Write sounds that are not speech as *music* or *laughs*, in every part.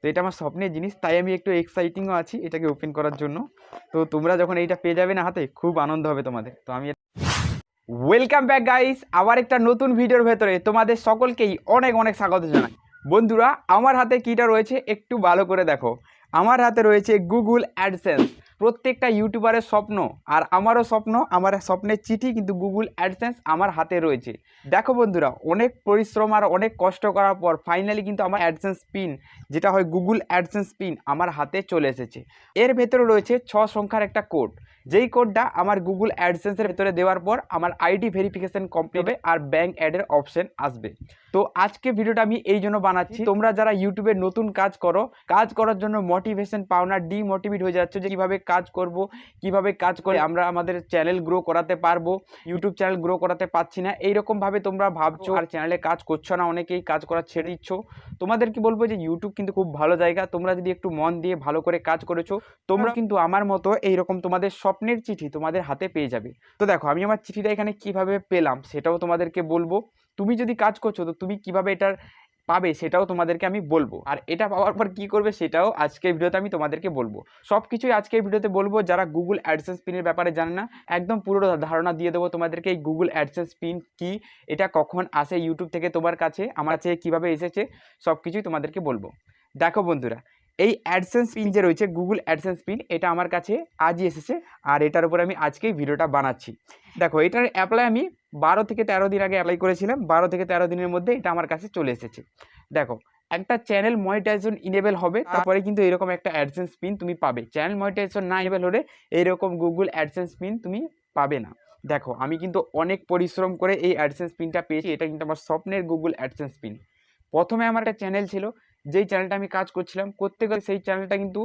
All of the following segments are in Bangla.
তো এটা আমার স্বপ্নের জিনিস, তাই আমি একটু এক্সাইটিংও আছি এটাকে ওপেন করার জন্য। তো তোমরা যখন এইটা পেয়ে যাবে না হাতে, খুব আনন্দ হবে তোমাদের। তো আমি ওয়েলকাম ব্যাক গাইস আবার একটা নতুন ভিডিওর ভেতরে তোমাদের সকলকেই অনেক অনেক স্বাগত জানাই। বন্ধুরা, আমার হাতে কীটা রয়েছে, একটু ভালো করে দেখো। আমার হাতে রয়েছে গুগল অ্যাডসেন্স প্রত্যেকটা ইউটিউবারের স্বপ্ন আর আমারও স্বপ্ন, আমার স্বপ্নের চিঠি কিন্তু গুগল অ্যাডসেন্স আমার হাতে রয়েছে। দেখো বন্ধুরা, অনেক পরিশ্রম আর অনেক কষ্ট করার পর ফাইনালি কিন্তু আমার অ্যাডসেন্স পিন যেটা হয় গুগল অ্যাডসেন্স পিন আমার হাতে চলে এসেছে। এর ভেতরে রয়েছে ছ সংখ্যার একটা কোড যেই কোডটা আমার গুগল অ্যাডসেন্সের ভেতরে দেওয়ার পর আমার আইডি ভেরিফিকেশন কমপ্লিট হবে আর ব্যাঙ্ক অ্যাডের অপশন আসবে। তো আজকে ভিডিওটা আমি এই জন্য বানাচ্ছি। তোমরা যারা ইউটিউবে নতুন কাজ করো কাজ করার জন্য মোটিভেশন পাও না ডিমোটিভেট হয়ে যাচ্ছে যে কীভাবে কাজ করব কীভাবে কাজ করে আমরা আমাদের চ্যানেল গ্রো করাতে পারব ইউটিউব চ্যানেল গ্রো করাতে পারছি না এইরকমভাবে তোমরা ভাবছ আর চ্যানেলে কাজ করছ না অনেকেই কাজ করা ছেড়ে দিচ্ছ। তোমাদের কি বলব যে ইউটিউব কিন্তু খুব ভালো জায়গা। তোমরা যদি একটু মন দিয়ে ভালো করে কাজ করেছ তোমরা কিন্তু আমার মতো এইরকম তোমাদের স্বপ্নের চিঠি তোমাদের হাতে পেয়ে যাবে। তো দেখো, আমি আমার চিঠিটা এখানে কীভাবে পেলাম সেটাও তোমাদেরকে বলব। তুমি যদি কাজ করছ, তো তুমি কীভাবে এটার পাবে সেটাও তোমাদেরকে আমি বলব। আর এটা পাওয়ার পর কী করবে সেটাও আজকের ভিডিওতে আমি তোমাদেরকে বলব। সব কিছুই আজকের ভিডিওতে বলব, যারা গুগল অ্যাডসেন্স পিনের ব্যাপারে জানে না, একদম পুরো ধারণা দিয়ে দেবো তোমাদেরকে এই গুগল অ্যাডসেন্স পিন কি, এটা কখন আসে ইউটিউব থেকে তোমার কাছে, আমার কাছে কীভাবে এসেছে সব কিছুই তোমাদেরকে বলব। দেখো বন্ধুরা এই অ্যাডসেন্স পিন যে রয়েছে গুগল অ্যাডসেন্স পিন এটা আমার কাছে আজই এসেছে। আর এটার উপর আমি আজকেই ভিডিওটা বানাচ্ছি। দেখো, এটার অ্যাপ্লাই আমি বারো থেকে তেরো দিন আগে অ্যাপ্লাই করেছিলাম। বারো থেকে তেরো দিনের মধ্যে এটা আমার কাছে চলে এসেছে। দেখো, একটা চ্যানেল মনিটাইজেশন ইনেবল হবে, তারপরে কিন্তু এরকম একটা অ্যাডসেন্স পিন তুমি পাবে। চ্যানেল মনিটাইজেশন না ইনেবল হলে এইরকম গুগল অ্যাডসেন্স পিন তুমি পাবে না। দেখো, আমি কিন্তু অনেক পরিশ্রম করে এই অ্যাডসেন্স পিনটা পেয়েছি। এটা কিন্তু আমার স্বপ্নের গুগল অ্যাডসেন্স পিন প্রথমে আমার একটা চ্যানেল ছিল যেই চ্যানেলটা আমি কাজ করছিলাম করতে গেলে সেই চ্যানেলটা কিন্তু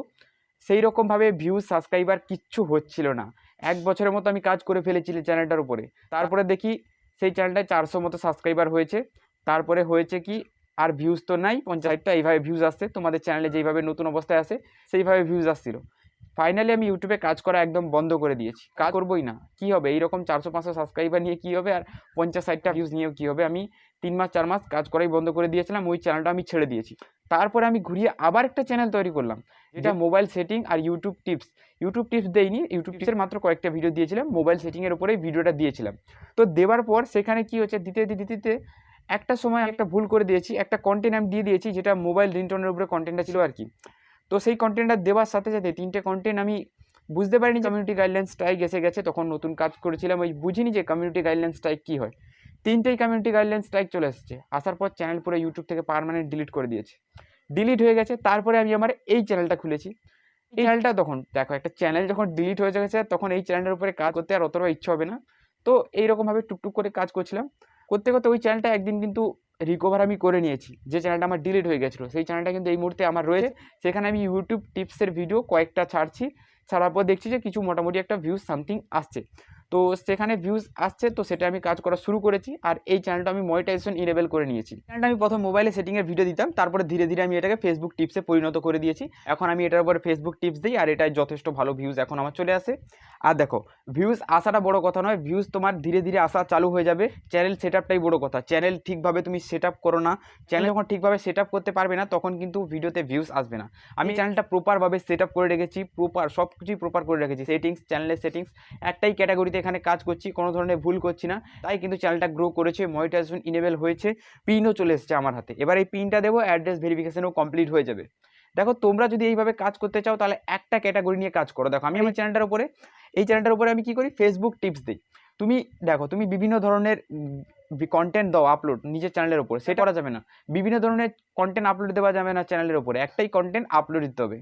সেই রকমভাবে ভিউজ সাবস্ক্রাইবার কিচ্ছু হচ্ছিল না। এক বছরের মতো আমি কাজ করে ফেলেছি চ্যানেলটার উপরে। তারপরে দেখি সেই চ্যানেলটায় চারশো মতো সাবস্ক্রাইবার হয়েছে। তারপরে হয়েছে কি, আর ভিউজ তো নাই, পঞ্চায়েতটা এইভাবে ভিউজ আসছে। তোমাদের চ্যানেলে যেইভাবে নতুন অবস্থায় আসে, সেইভাবে ভিউজ আসছিল। ফাইনালি আমি ইউটিউবে কাজ করা একদম বন্ধ করে দিয়েছি। কাজ করবোই না, কি হবে? এইরকম চারশো, পাঁচশো সাবস্ক্রাইবার নিয়ে কী হবে? আর পঞ্চাশ, ষাটটা ভিউজ নিয়েও কী হবে? আমি তিন মাস, চার মাস কাজ করাই বন্ধ করে দিয়েছিলাম, ওই চ্যানেলটা আমি ছেড়ে দিয়েছি। তারপরে আমি ঘুরিয়ে আবার একটা চ্যানেল তৈরি করলাম। যেটা মোবাইল সেটিং আর ইউটিউব টিপস ইউটিউব টিপস দেইনি ইউটিউব টিপসের মাত্র কয়েকটা ভিডিও দিয়েছিলাম মোবাইল সেটিংয়ের উপরেই ভিডিওটা দিয়েছিলাম। তো দেওয়ার পর সেখানে কি হচ্ছে দিতে দিতে দিতে একটা সময় একটা ভুল করে দিয়েছি একটা কন্টেন্ট আমি দিয়ে দিয়েছি যেটা মোবাইল রিংটোনের উপরে কন্টেন্টটা ছিল আর কি। তো সেই কন্টেন্টটা দেওয়ার সাথে সাথে তিনটে কন্টেন্ট আমি বুঝতে পারিনি কমিউনিটি গাইডলাইন স্ট্রাইক এসে গেছে তখন নতুন কাজ করেছিলাম ওই বুঝিনি যে কমিউনিটি গাইডলাইন স্ট্রাইক কী হয়। তিনটেই কমিউনিটি গাইডলাইন স্ট্রাইক চলে এসেছে। আসার পর চ্যানেল পুরো ইউটিউব থেকে পারমানেন্ট ডিলিট করে দিয়েছে। ডিলিট হয়ে গেছে তারপরে আমি আমার এই চ্যানেলটা খুলেছি। এই চ্যানেলটা তখন দেখো একটা চ্যানেল যখন ডিলিট হয়ে গেছে তখন এই চ্যানেলের উপরে কাজ করতে আর অতটা ইচ্ছা হবে না। তো এইরকমভাবে টুকটুক করে কাজ করছিলাম। করতে করতে ওই চ্যানেলটা একদিন কিন্তু রিকভার আমি করে নিয়েছি যে চ্যানেলটা আমার ডিলিট হয়ে গেছিল। সেই চ্যানেলটা কিন্তু এই মুহূর্তে আমার রয়েছে। সেখানে আমি ইউটিউব টিপসের ভিডিও কয়েকটা ছাড়ছি। ছাড়ার পর দেখছি যে কিছু মোটামুটি একটা ভিউজ সামথিং আসছে। তো সেখানে ভিউজ আসছে তো সেটা আমি কাজ করা শুরু করেছি আর এই চ্যানেলটা আমি মনিটাইজেশন ইনেবল করে নিয়েছি। চ্যানেলটা আমি প্রথম মোবাইলে সেটিংয়ের ভিডিও দিতাম তারপরে ধীরে ধীরে আমি এটাকে ফেসবুক টিপসে পরিণত করে দিয়েছি। এখন আমি এটার উপরে ফেসবুক টিপস দিই আর এটাই যথেষ্ট ভালো ভিউজ এখন আমার চলে আসে। আর দেখো ভিউজ আসাটা বড় কথা নয় ভিউজ তোমার ধীরে ধীরে আসা চালু হয়ে যাবে। চ্যানেল সেট আপটাই বড়ো কথা। চ্যানেল ঠিকভাবে তুমি সেট আপ করো না। চ্যানেল যখন ঠিকভাবে সেট আপ করতে পারবে না তখন কিন্তু ভিডিওতে ভিউজ আসবে না। আমি চ্যানেলটা প্রপারভাবে সেট আপ করে রেখেছি প্রপার সব কিছুই প্রপার করে রেখেছি। সেটিংস চ্যানেলের সেটিংস একটাই ক্যাটাগরিতে এখানে কাজ করছি, কোনো ধরনের ভুল করছি না। তাই কিন্তু চ্যানেলটা গ্রো করেছে মনিটাইজেশন ইনেবল হয়েছে পিনও চলে এসেছে আমার হাতে। এবার এই পিনটা দেবো অ্যাড্রেস ভেরিফিকেশনও কমপ্লিট হয়ে যাবে। দেখো, তোমরা যদি এইভাবে কাজ করতে চাও, তাহলে একটা ক্যাটাগরি নিয়ে কাজ করো। দেখো, আমি আমার চ্যানেলটার উপরে, এই চ্যানেলটার উপরে আমি কি করি? ফেসবুক টিপস দিই। তুমি দেখো, তুমি বিভিন্ন ধরনের কন্টেন্ট দাও আপলোড নিজের চ্যানেলের উপর, সেটা করা যাবে না। বিভিন্ন ধরনের কন্টেন্ট আপলোড দেওয়া যাবে না চ্যানেলের উপরে। একটাই কন্টেন্ট আপলোড দিতে হবে।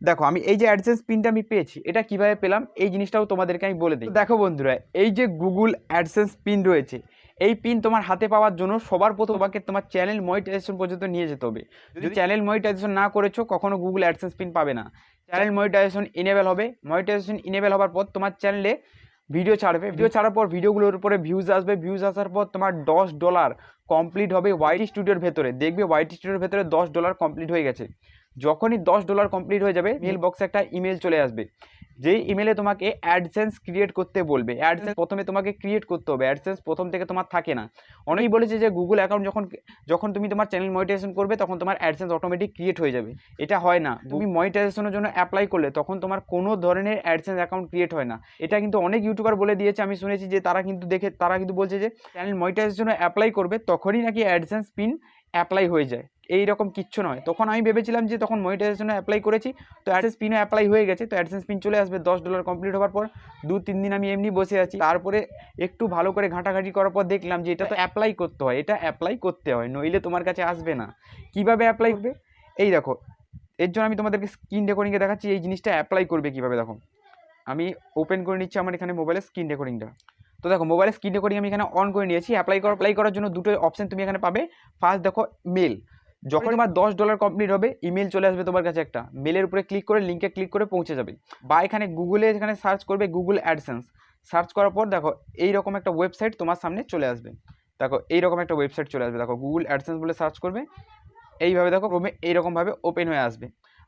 দেখো আমি এই যে অ্যাডসেন্স পিনটা আমি পেয়েছি এটা কীভাবে পেলাম? এই জিনিসটাও তোমাদেরকে আমি বলে দিই। দেখো বন্ধুরা এই যে গুগল অ্যাডসেন্স পিন রয়েছে এই পিন তোমার হাতে পাওয়ার জন্য সবার প্রথম তোমাকে তোমার চ্যানেল মনিটাইজেশন পর্যন্ত নিয়ে যেতে হবে। যদি চ্যানেল মনিটাইজেশন না করেছ কখনো গুগল অ্যাডসেন্স পিন পাবে না। চ্যানেল মনিটাইজেশন ইনেবল হবে। মনিটাইজেশন ইনেবল হওয়ার পর তোমার চ্যানেলে ভিডিও ছাড়বে। ভিডিও ছাড়ার পর ভিডিওগুলোর উপরে ভিউজ আসবে। ভিউজ আসার পর তোমার দশ ডলার কমপ্লিট হবে ওয়াইটি স্টুডিওর ভেতরে। দেখবে ওয়াইটি স্টুডিওর ভেতরে দশ ডলার কমপ্লিট হয়ে গেছে। যখনই দশ ডলার কমপ্লিট হয়ে যাবে মেল বক্সে একটা ইমেল চলে আসবে। যেই ইমেলে তোমাকে অ্যাডসেন্স ক্রিয়েট করতে বলবে অ্যাডসেন্স প্রথমে তোমাকে ক্রিয়েট করতে হবে অ্যাডসেন্স প্রথম থেকে তোমার থাকে না। অনেকেই বলেছে যে গুগল অ্যাকাউন্ট যখন যখন তুমি তোমার চ্যানেল মনিটাইজেশন করবে তখন তোমার অ্যাডসেন্স অটোমেটিক ক্রিয়েট হয়ে যাবে। এটা হয় না। তুমি মনিটাইজেশনের জন্য অ্যাপ্লাই করলে তখন তোমার কোনো ধরনের অ্যাডসেন্স অ্যাকাউন্ট ক্রিয়েট হয় না। এটা কিন্তু অনেক ইউটিউবার বলে দিয়েছে আমি শুনেছি যে তারা কিন্তু দেখে তারা কিন্তু বলছে যে চ্যানেল মনিটাইজেশনের জন্য অ্যাপ্লাই করবে তখনই নাকি অ্যাডসেন্স পিন অ্যাপ্লাই হয়ে যায়। এই রকম কিচ্ছু নয়। তখন আমি ভেবেছিলাম যে তখন মনিটাইজেশনে অ্যাপ্লাই করেছি, তো অ্যাডসেন্স পিনও অ্যাপ্লাই হয়ে গেছে। তো অ্যাডসেন্স পিন চলে আসবে, দশ ডলার কমপ্লিট হওয়ার পর দু তিন দিন আমি এমনি বসে আছি। তারপরে একটু ভালো করে ঘাঁটাঘাঁটি করার পর দেখলাম যে এটা তো অ্যাপ্লাই করতে হয়। এটা অ্যাপ্লাই করতে হয়, নইলে তোমার কাছে আসবে না। কীভাবে অ্যাপ্লাই করবে? এই দেখো, এর জন্য আমি তোমাদেরকে স্ক্রিন রেকর্ডিংয়ে দেখাচ্ছি। এই জিনিসটা অ্যাপ্লাই করবে কীভাবে? দেখো, আমি ওপেন করে নিচ্ছি আমার এখানে মোবাইলের স্ক্রিন রেকর্ডিংটা তো দেখো মোবাইলের স্ক্রিন রেকর্ডিং আমি এখানে অন করে নিয়েছি। অ্যাপ্লাই করা অ্যাপ্লাই করার জন্য দুটো অপশন তুমি এখানে পাবে। ফার্স্ট দেখো মেল যখন তোমার দশ ডলার কমপ্লিট হবে ইমেল চলে আসবে তোমার কাছে একটা। মেলের উপরে ক্লিক করে লিঙ্কে ক্লিক করে পৌঁছে যাবে। বা এখানে গুগলে এখানে সার্চ করবে গুগল অ্যাডসেন্স সার্চ করার পর দেখো এইরকম একটা ওয়েবসাইট তোমার সামনে চলে আসবে। দেখো এইরকম একটা ওয়েবসাইট চলে আসবে। দেখো গুগল অ্যাডসেন্স বলে সার্চ করবে। এইভাবে দেখো ক্রমে এইরকমভাবে ওপেন হয়ে আসবে।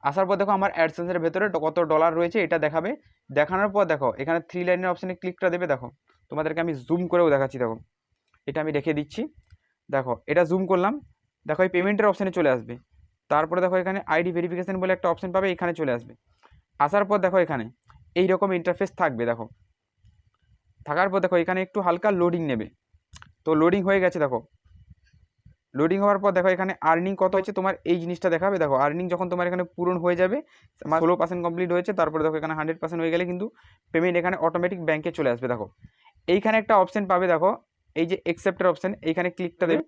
আসার পর দেখো আমার অ্যাডসেন্সের ভেতরে কত ডলার রয়েছে এটা দেখাবে। দেখানোর পর দেখো এখানে থ্রি লাইনের অপশানে ক্লিকটা দেবে দেখো। তোমাদেরকে আমি জুম করেও দেখাচ্ছি দেখো। এটা আমি রেখে দিচ্ছি। দেখো এটা জুম করলাম। দেখো এই পেমেন্টের অপশানে চলে আসবে। তারপরে দেখো এখানে আইডি ভেরিফিকেশন বলে একটা অপশান পাবে এখানে চলে আসবে। আসার পর দেখো এখানে এই রকম ইন্টারফেস থাকবে দেখো। থাকার পর দেখো এখানে একটু হালকা লোডিং নেবে। তো লোডিং হয়ে গেছে দেখো। লোডিং হওয়ার পর দেখো এখানে আর্নিং কত হচ্ছে তোমার এই জিনিসটা দেখাবে। দেখো আর্নিং যখন তোমার এখানে পূরণ হয়ে যাবে আমার ষোলো পার্সেন্ট কমপ্লিট হয়েছে তারপরে দেখো এখানে হান্ড্রেড পার্সেন্ট হয়ে গেলে কিন্তু পেমেন্ট এখানে অটোমেটিক ব্যাঙ্কে চলে আসবে দেখো। এইখানে একটা অপশন পাবে দেখো। এই যে অ্যাকসেপ্টের অপশন এইখানে ক্লিকটা দেবে।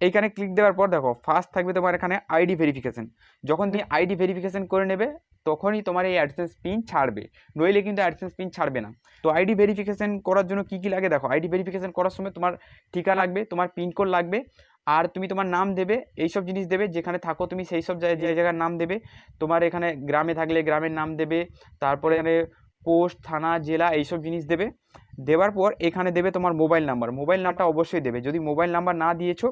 এইখানে ক্লিক দেওয়ার পর দেখো ফার্স্ট থাকবে তোমার এখানে আইডি ভেরিফিকেশান যখন তুমি আইডি ভেরিফিকেশন করে নেবে তখনই তোমার এই অ্যাডসেন্স পিন ছাড়বে। নইলে কিন্তু অ্যাডসেন্স পিন ছাড়বে না। তো আইডি ভেরিফিকেশান করার জন্য কী কী লাগে? দেখো আইডি ভেরিফিকেশান করার সময় তোমার ঠিকা লাগবে তোমার পিনকোড লাগবে। আর তুমি তোমার নাম দেবে এইসব জিনিস দেবে যেখানে থাকো তুমি সেই সব জায়গায় যে জায়গার নাম দেবে। তোমার এখানে গ্রামে থাকলে গ্রামের নাম দেবে। তারপরে এখানে পোস্ট, থানা, জেলা এইসব জিনিস দেবে। দেওয়ার পর এখানে দেবে তোমার মোবাইল নাম্বার। মোবাইল নাম্বারটা অবশ্যই দেবে। যদি মোবাইল নাম্বার না দিয়েছ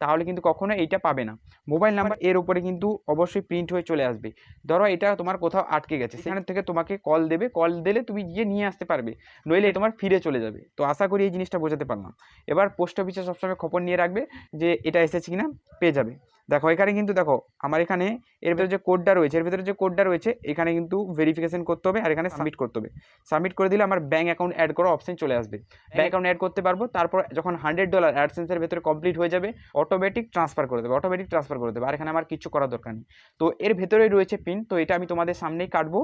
তাহলে কিন্তু কখনো এইটা পাবে না। মোবাইল নাম্বার এর উপরে কিন্তু অবশ্যই প্রিন্ট হয়ে চলে আসবে। ধরো এটা তোমার কোথাও আটকে গেছে সেখান থেকে তোমাকে কল দেবে। কল দিলে তুমি গিয়ে নিয়ে আসতে পারবে। নইলে তোমার ফিরে চলে যাবে। তো আশা করি এই জিনিসটা বোঝাতে পারলাম। এবার পোস্ট অফিসে সবসময় খবর নিয়ে রাখবে যে এটা এসেছে কিনা পেয়ে যাবে। দেখো এখানে কিন্তু দেখো আমার এখানে এর ভেতরে যে কোডটা রয়েছে এর ভেতরে যে কোডটা রয়েছে এখানে কিন্তু ভেরিফিকেশন করতে হবে আর এখানে সাবমিট করতে হবে। সাবমিট করে দিলে আমার ব্যাঙ্ক অ্যাকাউন্ট অ্যাড করা অপশন চলে আসবে। ব্যাঙ্ক অ্যাকাউন্ট অ্যাড করতে পারব তারপর যখন হান্ড্রেড ডলার অ্যাডসেন্সের ভেতরে কমপ্লিট হয়ে যাবে অটোমেটিক ট্রান্সফার করে দেবে অটোমেটিক ট্রান্সফার করে দেবে, আর এখানে আমার কিছু করার দরকার নেই। তো এর ভেতরেই রয়েছে পিন তো এটা আমি তোমাদের সামনেই কাটবো,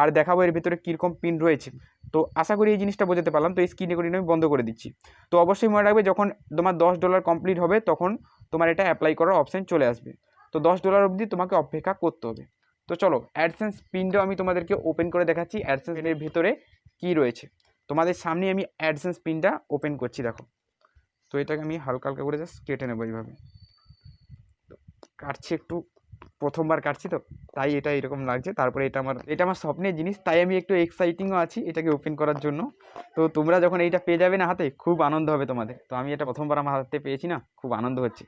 আর দেখাবো এর ভেতরে কীরকম পিন রয়েছে। তো আশা করি এই জিনিসটা বোঝাতে পারলাম, তো এই স্ক্রিন রেকর্ডিং আমি বন্ধ করে দিচ্ছি। তো অবশ্যই মনে রাখবে, যখন তোমার দশ ডলার কমপ্লিট হবে, তখন তোমার এটা অ্যাপ্লাই করার অপশান চলে আসবে। তো দশ ডলার অবধি তোমাকে অপেক্ষা করতে হবে। তো চলো অ্যাডসেন্স পিনটাও আমি তোমাদেরকে ওপেন করে দেখাচ্ছি অ্যাডসেন্স এর ভেতরে কী রয়েছে। তোমাদের সামনে আমি অ্যাডসেন্স পিনটা ওপেন করছি, দেখো। তো এটাকে আমি হালকা হালকা করে জাস্ট কেটে নেব এইভাবে। কাটছি একটু, প্রথমবার কাটছি তো, তাই এটা এরকম লাগছে। তারপরে এটা আমার এটা আমার স্বপ্নের জিনিস, তাই আমি একটু এক্সাইটিংও আছি এটাকে ওপেন করার জন্য। তো তোমরা যখন এইটা পেয়ে যাবে না হাতে, খুব আনন্দ হবে তোমাদের। তো আমি এটা প্রথমবার আমার হাতে পেয়েছি না, খুব আনন্দ হচ্ছে।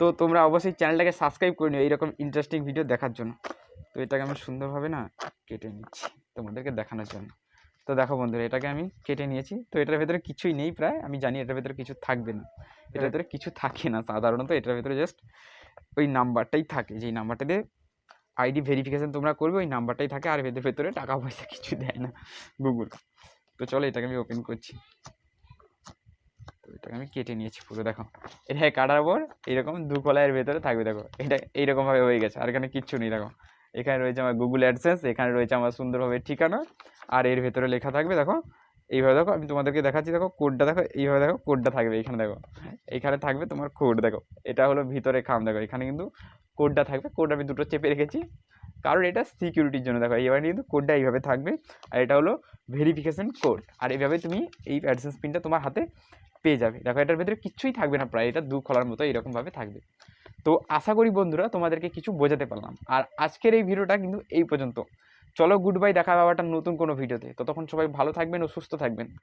তো তোমরা অবশ্যই চ্যানেলটাকে সাবস্ক্রাইব করে নিও এইরকম ইন্টারেস্টিং ভিডিও দেখার জন্য। তো এটাকে আমি সুন্দরভাবে না কেটে নিচ্ছি তোমাদেরকে দেখানোর জন্য। তো দেখো বন্ধুরা এটাকে আমি কেটে নিয়েছি। তো এটার ভেতরে কিছুই নেই প্রায়। আমি জানি এটার ভেতরে কিছু থাকবে না। এটার ভেতরে কিছু থাকে না সাধারণত এটার ভেতরে জাস্ট ওই নাম্বারটাই থাকে। যেই নাম্বারটা দিয়ে আইডি ভেরিফিকেশান তোমরা করবে ওই নাম্বারটাই থাকে আর ভেতরে ভেতরে টাকা পয়সা *laughs* কিছু দেয় না গুগল তো চলো এটাকে আমি ওপেন করছি। তো এটাকে আমি কেটে নিয়েছি পুরো দেখো। এটা কাটার পর এইরকম দু কলাইয়ের ভেতরে থাকবে দেখো। এটা এইরকমভাবে হয়ে গেছে আর এখানে কিচ্ছু নেই দেখো। এখানে রয়েছে আমার গুগল অ্যাডসেন্স এখানে রয়েছে আমার সুন্দরভাবে ঠিকানা, আর এর ভেতরে লেখা থাকবে দেখো, এইভাবে দেখো, আমি তোমাদেরকে দেখাচ্ছি দেখো কোডটা দেখো, এইভাবে দেখো কোডটা থাকবে এখানে দেখো। এখানে থাকবে তোমার কোড দেখো, এটা হলো ভিতরে খাম দেখো, এখানে কিন্তু কোডটা থাকবে কোড আমি দুটো চেপে রেখেছি, কারণ এটা সিকিউরিটির জন্য দেখো এইভাবে কিন্তু কোডটা এইভাবে থাকবে, আর এটা হলো ভেরিফিকেশন কোড আর এইভাবে তুমি এই অ্যাডসেন্স পিনটা তোমার হাতে পেয়ে যাবে। দেখো, এটার ভেতরে কিছুই থাকবে না প্রায়, এটা দু খোলার মতো এরকমভাবে থাকবে। তো আশা করি বন্ধুরা তোমাদেরকে কিছু বোঝাতে পারলাম। আর আজকের এই ভিডিওটা কিন্তু এই পর্যন্ত। চলো গুড বাই দেখা বাবাটা নতুন কোনো ভিডিওতে। ততক্ষণ সবাই ভালো থাকবেন ও সুস্থ থাকবেন।